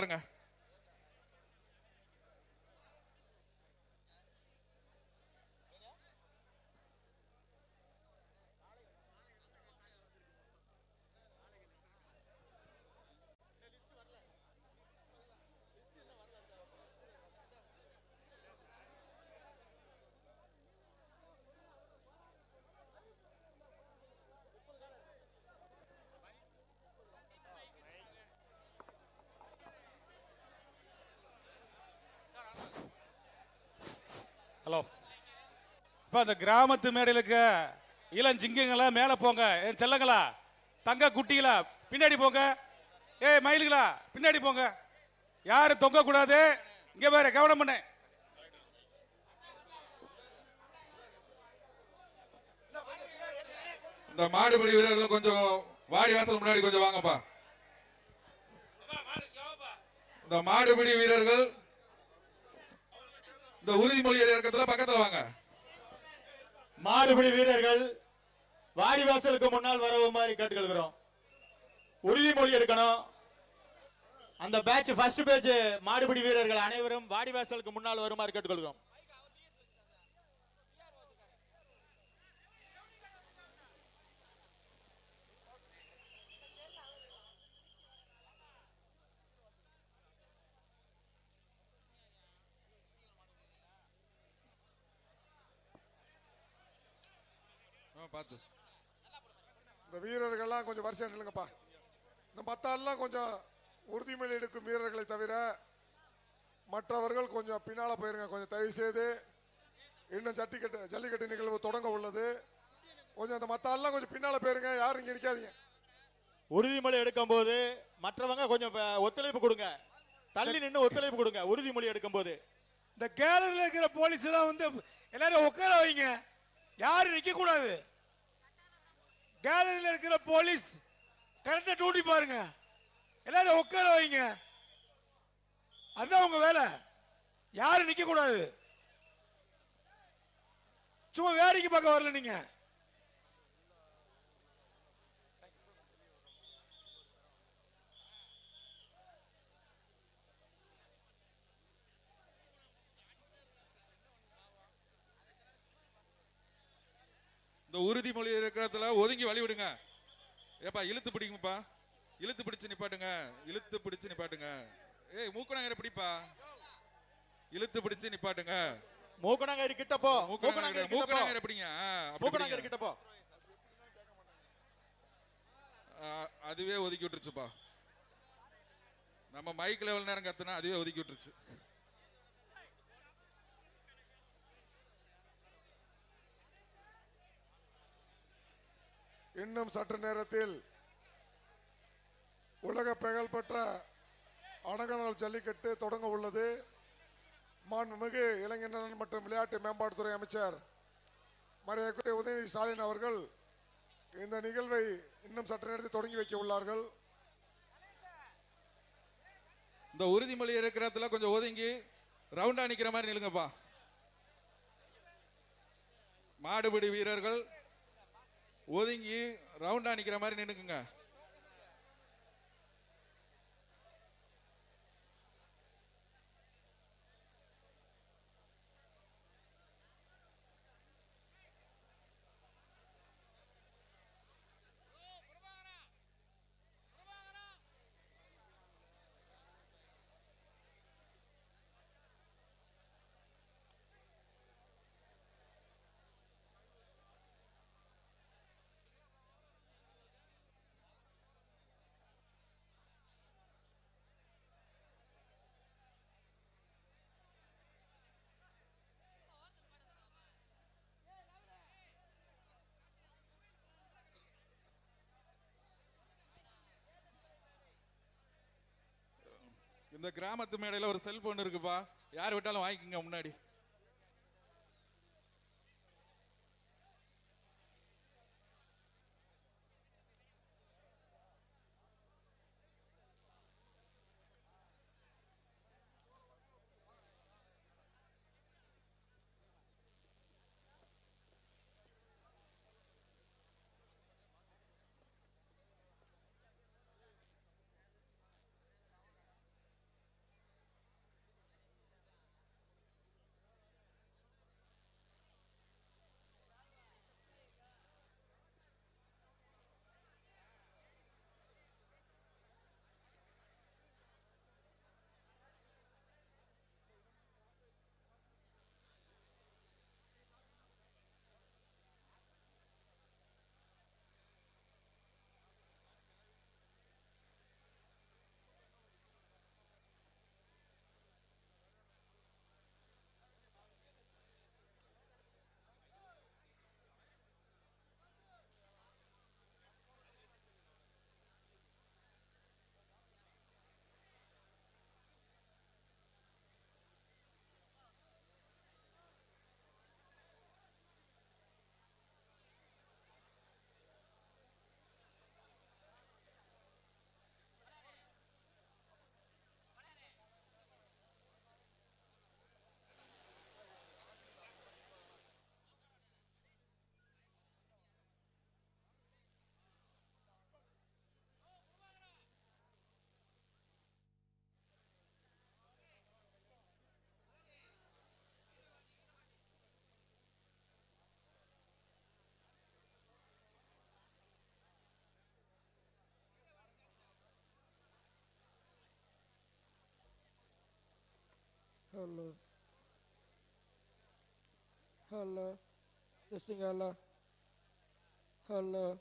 பாருங்க ஹலோ இப்போ அந்த கிராமத்து மேடையில் இருக்க இளஞ்சிங்கங்களா மேலே போங்க. என் செல்லங்களா தங்க குட்டிகளா பின்னாடி போங்க. ஏய் மயிலுங்களா பின்னாடி போங்க. யாரும் தொங்கக்கூடாது? இங்கே இங்க கவனம் பண்ணேன் இந்த மாடுபிடி வீரர்கள் கொஞ்சம் வாடி வாசல் முன்னாடி கொஞ்சம் வாங்கப்பா. இந்த மாடுபிடி வீரர்கள் இந்த உறுதிமொழி இறக்கத்துல பக்கத்துல வாங்க. மாடுபிடி வீரர்கள் வாடிவாசலுக்கு முன்னால் வருமாறு கேட்டுக்கொள்கிறோம். உறுதிமொழி எடுக்கணும். அந்த பேட்ச் ஃபர்ஸ்ட் பேட்ச் மாடுபிடி வீரர்கள் அனைவரும் வாடிவாசலுக்கு முன்னால் வருமாறு கேட்டுக்கொள்கிறோம். பார்த்து. இந்த வீரர்கள்லாம் கொஞ்சம் வரிசையா நில்லுங்கப்பா. இந்த மத்தாலாம் கொஞ்சம் உறுதிமொழி எடுக்கும் வீரர்களை தவிர மற்றவர்கள் கொஞ்சம் பின்னால போயிருங்க. கொஞ்சம் தயவு செய்து இன்னும் ஜல்லிக்கட்டு ஜல்லிக்கட்டு நிகழ்வு தொடங்க உள்ளது. கொஞ்சம் அந்த மத்தாலாம் கொஞ்சம் பின்னால போயிருங்க. யாரும் இங்க நிக்காதீங்க. உறுதிமொழி எடுக்கும் போது மற்றவங்க கொஞ்சம் ஒத்துழைப்பு கொடுங்க. தள்ளி நின்று ஒத்துழைப்பு கொடுங்க. உறுதிமொழி எடுக்கும் போது இந்த கேலரியில் இருக்கிற போலீஸ் எல்லாம் வந்து எல்லாரும் உட்கார வைங்க. யாரும் நிக்க கூடாது கேலரியில் இருக்கிற போலீஸ் கரெக்டா டூட்டி பாருங்க. எல்லாரும் உட்கார வைங்க. அதுதான் உங்க வேலை. யாரும் நிற்க கூடாது சும்மா வேடிக்கை பார்க்க வரல நீங்கள் இந்த உறுதிமொழி இருக்கிறதுல ஒதுங்கி வழி விடுங்க. ஏப்பா இழுத்து பிடிக்குங்கப்பா இழுத்து பிடிச்சு நிப்பாட்டுங்க. இழுத்து பிடிச்சு நிப்பாட்டுங்க. ஏய் மூக்கணாங்கரை பிடிப்பா. இழுத்து பிடிச்சு நிப்பாட்டுங்க. மூக்கணாங்கரி கிட்ட போ மூக்கணாங்கரி மூக்கணாங்கரை பிடிங்க. மூக்கணாங்கரி. கிட்ட போ அதுவே ஒதுக்கி விட்டுருச்சுப்பா. நம்ம மைக் லெவல் நேரம் கத்துனா அதுவே ஒதுக்கி விட்டுருச்சு. இன்னும் சற்று நேரத்தில் உலக புகழ்பெற்ற அணகநாள் ஜல்லிக்கட்டு தொடங்க உள்ளது. மாண்புமிகு இளைஞர் மற்றும் விளையாட்டு மேம்பாட்டுத்துறை அமைச்சர் மரியாதை உதயநிதி ஸ்டாலின் அவர்கள் இந்த நிகழ்வை இன்னும் சற்று நேரத்தில் தொடங்கி வைக்க உள்ளார்கள். இந்த உறுதிமொழி இருக்கிறதுல கொஞ்சம் ஒதுங்கி ரவுண்டா நிக்கிற மாதிரி நிலுங்கப்பா மாடுபிடி வீரர்கள் ஒதுங்கி ரவுண்டா நிக்கிற மாதிரி நின்னுக்குங்க. இந்த கிராமத்து மேடையில ஒரு செல்போன் இருக்குப்பா. யார் விட்டாலும் வாங்கிக்கோங்க முன்னாடி. Hello. Hello. Testing hello. Hello.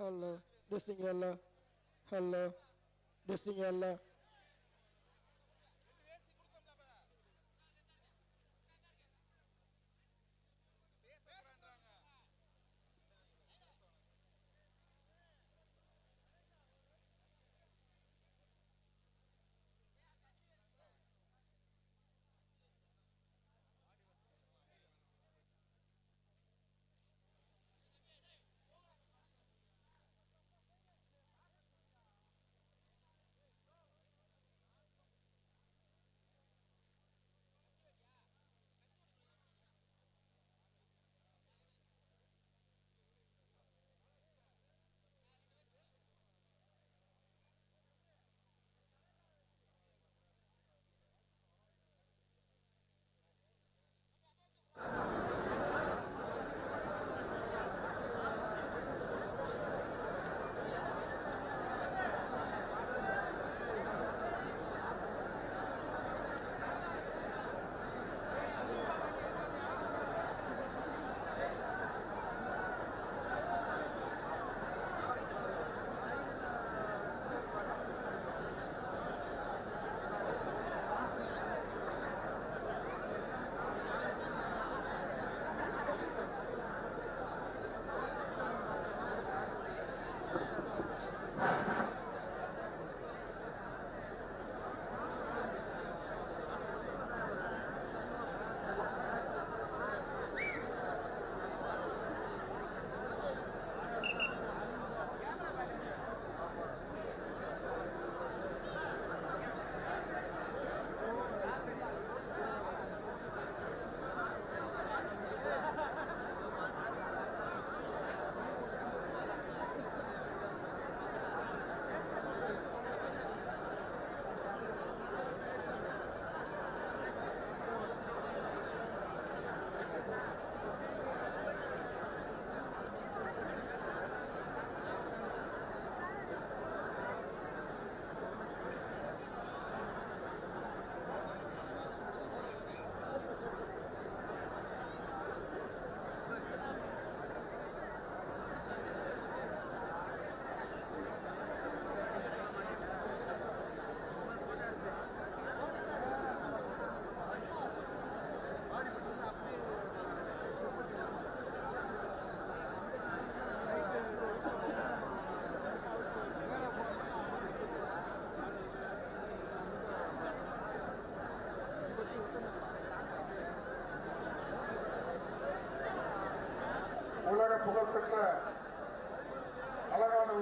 Hello. This thing hello. Hello. This thing hello.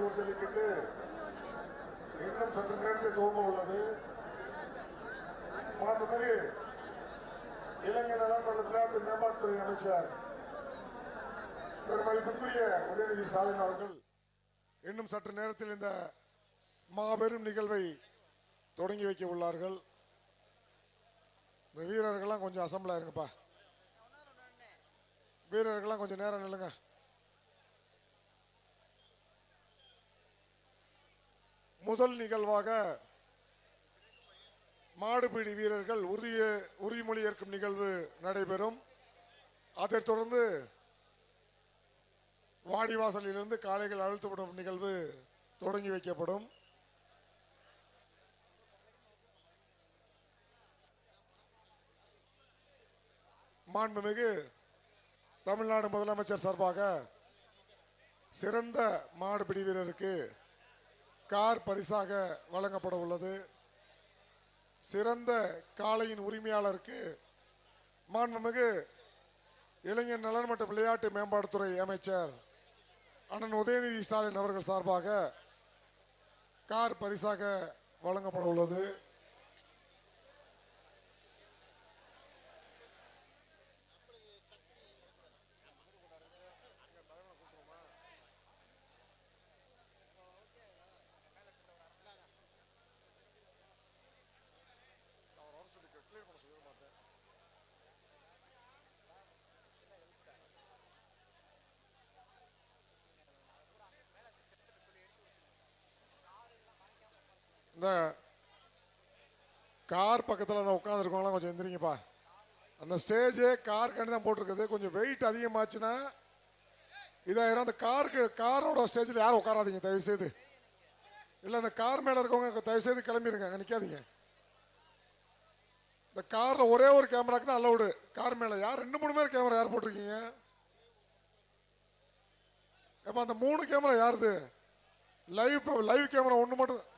அழகான ஊர் இன்னும் சற்று நேரத்தில் துவங்க உள்ளது. மாண்புமிகு இளைஞர் நலன் மற்றும் விளையாட்டு மேம்பாட்டுத்துறை அமைச்சர் பெருமதிப்புக்குரிய உதயநிதி ஸ்டாலின் அவர்கள் இன்னும் சற்று நேரத்தில் இந்த மாபெரும் நிகழ்வை தொடங்கி வைக்க உள்ளார்கள். இந்த வீரர்கள்லாம் கொஞ்சம் அசம்பிள் ஆயிருங்கப்பா வீரர்கள்லாம் கொஞ்சம் நேரம் நில்லுங்க. முதல் நிகழ்வாக மாடுபிடி வீரர்கள் உறுதிய உறுதிமொழி ஏற்கும் நிகழ்வு நடைபெறும். அதைத் தொடர்ந்து வாடிவாசலிலிருந்து காளைகள் அழுத்தப்படும் நிகழ்வு தொடங்கி வைக்கப்படும். மாண்புமிகு தமிழ்நாடு முதலமைச்சர் சார்பாக சிறந்த மாடுபிடி வீரருக்கு கார் பரிசாக வழங்கப்பட உள்ளது. சிறந்த காளையின் உரிமையாளருக்கு மாண்புமிகு இளைஞர் நலன் மற்றும் விளையாட்டு மேம்பாட்டுத்துறை அமைச்சர் அண்ணன் உதயநிதி ஸ்டாலின் அவர்கள் சார்பாக கார் பரிசாக வழங்கப்பட உள்ளது. இந்த கார் பக்கத்தில் அந்த உட்காந்துருக்கோம்லாம் கொஞ்சம் எந்திரிங்கப்பா. அந்த ஸ்டேஜே கார் கண்டி தான் போட்டிருக்குது. கொஞ்சம் வெயிட் அதிகமாச்சுன்னா இதாயிரம் அந்த காருக்கு காரோட ஸ்டேஜில் யாரும் உட்காராதீங்க தயவு செய்து இல்லை அந்த கார் மேலே இருக்கவங்க தயவு செய்து கிளம்பிடுங்க அங்கே நிற்காதீங்க இந்த காரில் ஒரே ஒரு கேமராக்கு தான் அலௌடு கார் மேலே யார் ரெண்டு மூணு பேர் கேமரா யார் போட்டிருக்கீங்க? ஏப்பா அந்த மூணு கேமரா யாருது? லைவ் லைவ் கேமரா ஒன்று மட்டும்